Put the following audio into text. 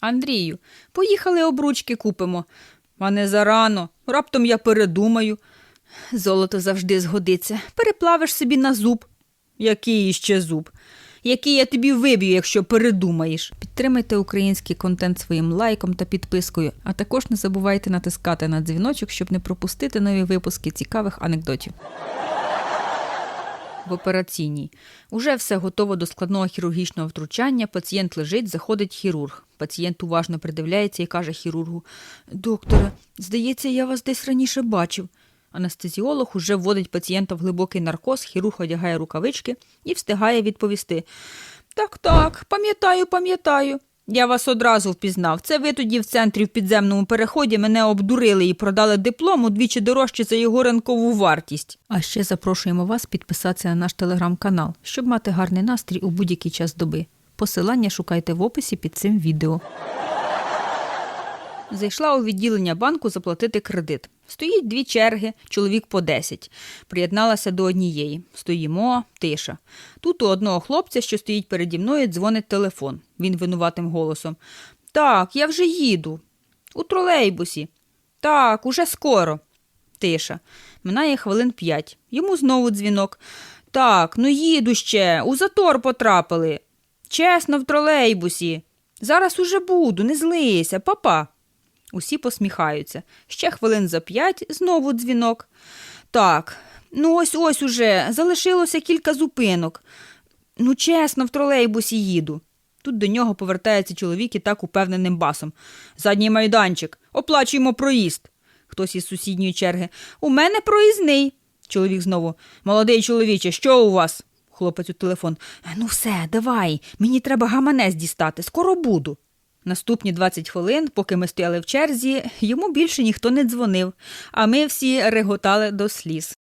Андрію, поїхали обручки купимо. А не зарано, раптом я передумаю. Золото завжди згодиться. Переплавиш собі на зуб. Який іще зуб? Який я тобі виб'ю, якщо передумаєш. Підтримайте український контент своїм лайком та підпискою, а також не забувайте натискати на дзвіночок, щоб не пропустити нові випуски цікавих анекдотів. В операційній. Уже все готово до складного хірургічного втручання. Пацієнт лежить, заходить хірург. Пацієнт уважно придивляється і каже хірургу: Докторе, здається, я вас десь раніше бачив. Анестезіолог уже вводить пацієнта в глибокий наркоз, хірург одягає рукавички і встигає відповісти: Так, так, пам'ятаю, пам'ятаю. Я вас одразу впізнав. Це ви тоді в центрі в підземному переході мене обдурили і продали диплом удвічі дорожче за його ринкову вартість. А ще запрошуємо вас підписатися на наш телеграм-канал, щоб мати гарний настрій у будь-який час доби. Посилання шукайте в описі під цим відео. Зайшла у відділення банку заплатити кредит. Стоїть дві черги, чоловік по 10. Приєдналася до однієї. Стоїмо, тиша. Тут у одного хлопця, що стоїть переді мною, дзвонить телефон. Він винуватим голосом. Так, я вже їду. У тролейбусі. Так, уже скоро. Тиша. Минає хвилин п'ять. Йому знову дзвінок. Так, ну їду ще, у затор потрапили. Чесно, в тролейбусі. Зараз уже буду, не злися, папа. Усі посміхаються. Ще хвилин за п'ять знову дзвінок. Так, ну ось ось уже, залишилося кілька зупинок. Ну, чесно, в тролейбусі їду. Тут до нього повертається чоловік і так упевненим басом. Задній майданчик, оплачуємо проїзд. Хтось із сусідньої черги. У мене проїзний. Чоловік знову. Молодий чоловіче, що у вас? Хлопець у телефон. Ну все, давай, мені треба гаманець дістати, скоро буду. Наступні 20 хвилин, поки ми стояли в черзі, йому більше ніхто не дзвонив, а ми всі реготали до сліз.